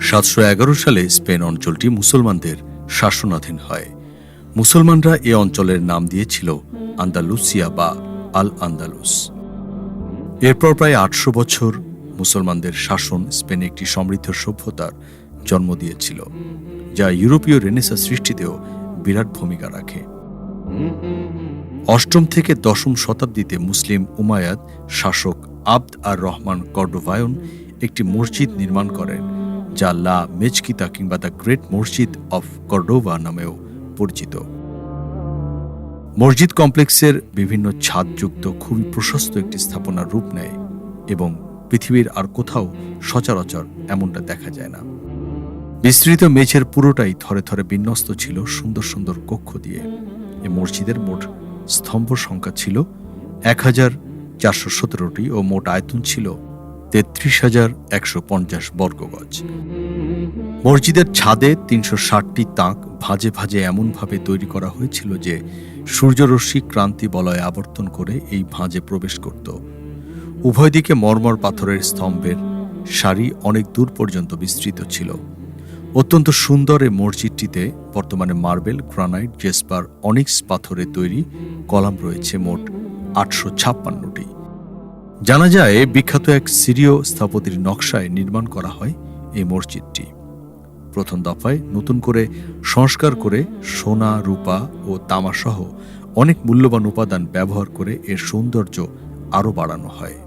সাতশো এগারো সালে স্পেন অঞ্চলটি মুসলমানদের শাসনাধীন হয়। মুসলমানরা এ অঞ্চলের নাম দিয়েছিল আন্দালুসিয়া বা আল আন্দালুস এরপর প্রায় আটশো বছর মুসলমানদের শাসন স্পেনে একটি সমৃদ্ধ সভ্যতার জন্ম দিয়েছিল, যা ইউরোপীয় রেনেসা সৃষ্টিতেও বিরাট ভূমিকা রাখে। অষ্টম থেকে দশম শতাব্দীতে মুসলিম উমায়াদ শাসক আব্দ আর রহমান কর্ডোভায়ন একটি মসজিদ নির্মাণ করেন, যা লা মেজকিতা কিংবা দ্য গ্রেট মসজিদ অফ কর্ডোভা নামেও পরিচিত। মসজিদ কমপ্লেক্সের বিভিন্ন ছাদযুক্ত খুবই প্রশস্ত একটি স্থাপনার রূপ নেয় এবং পৃথিবীর আর কোথাও সচরাচর এমনটা দেখা যায় না। বিস্তৃত মেঝের পুরোটাই থরে থরে বিন্যস্ত ছিল সুন্দর সুন্দর কক্ষ দিয়ে। এ মসজিদের মোট স্তম্ভ সংখ্যা ছিল এক হাজার চারশো সতেরোটি ও মোট আয়তন ছিল তেত্রিশ হাজার একশো পঞ্চাশ বর্গগজ। মসজিদের ছাদে তিনশো ষাটটি তাঁক ভাজে ভাজে এমনভাবে তৈরি করা হয়েছিল যে সূর্যরশ্মি ক্রান্তি বলয় আবর্তন করে এই ভাঁজে প্রবেশ করত। উভয় দিকে মর্মর পাথরের স্তম্ভের সারি অনেক দূর পর্যন্ত বিস্তৃত ছিল। অত্যন্ত সুন্দর এই মসজিদটিতে বর্তমানে মার্বেল, গ্রানাইট, জেসপার, অনিক্স পাথরে তৈরি কলাম রয়েছে মোট আটশো ছাপ্পান্নটি। জানা যায়, বিখ্যাত এক সিরীয় স্থপতির নকশায় নির্মাণ করা হয় এই মসজিদটি। প্রথম দফায় নতুন করে সংস্কার করে সোনা, রূপা ও তামাসহ অনেক মূল্যবান উপাদান ব্যবহার করে এর সৌন্দর্য আরও বাড়ানো হয়।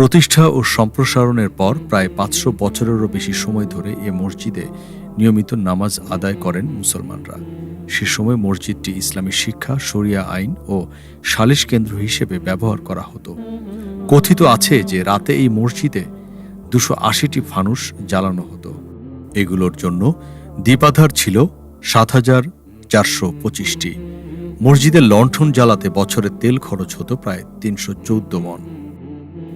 প্রতিষ্ঠা ও সম্প্রসারণের পর প্রায় পাঁচশো বছরেরও বেশি সময় ধরে এ মসজিদে নিয়মিত নামাজ আদায় করেন মুসলমানরা। সে সময় মসজিদটি ইসলামী শিক্ষা, শরিয়া আইন ও সালিশ কেন্দ্র হিসেবে ব্যবহার করা হতো। কথিত আছে যে রাতে এই মসজিদে দুশো আশিটি ফানুস জ্বালানো হতো। এগুলোর জন্য দ্বীপাধার ছিল সাত হাজার চারশো পঁচিশটি। মসজিদের লণ্ঠন জ্বালাতে বছরে তেল খরচ হতো প্রায় তিনশো চৌদ্দ মন।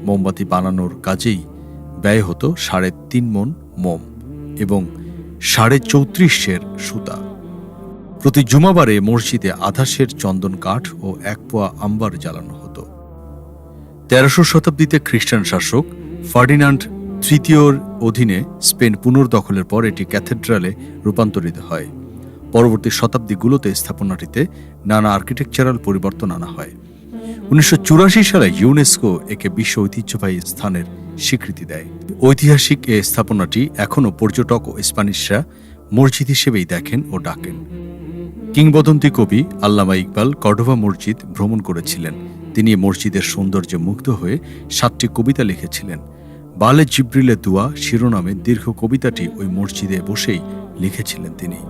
মোমবাতি বানানোর কাজেই ব্যয় হতো সাড়ে তিন মন মোম এবং সাড়ে চৌত্রিশের সুতা। প্রতি জুমাবারে মসজিদে আধাশের চন্দন কাঠ ও এক পোয়া আম্বার জ্বালানো হতো। তেরোশো শতাব্দীতে খ্রিস্টান শাসক ফার্ডিনান্ড তৃতীয়র অধীনে স্পেন পুনর্দখলের পর এটি ক্যাথেড্রালে রূপান্তরিত হয়। পরবর্তী শতাব্দীগুলোতে স্থাপনাটিতে নানা আর্কিটেকচারাল পরিবর্তন আনা হয়। উনিশশো চুরাশি সালে ইউনেস্কো একে বিশ্ব ঐতিহ্যবাহী স্থানের স্বীকৃতি দেয়। ঐতিহাসিক এ স্থাপনাটি এখনও পর্যটক ও স্প্যানিশরা মসজিদ হিসেবেই দেখেন ও ডাকেন। কিংবদন্তি কবি আল্লামা ইকবাল কর্ডোভা মসজিদ ভ্রমণ করেছিলেন। তিনি মসজিদের সৌন্দর্যে মুগ্ধ হয়ে সাতটি কবিতা লিখেছিলেন। বালে জিব্রিলে দুয়া শিরোনামে দীর্ঘ কবিতাটি ওই মসজিদে বসেই লিখেছিলেন তিনি।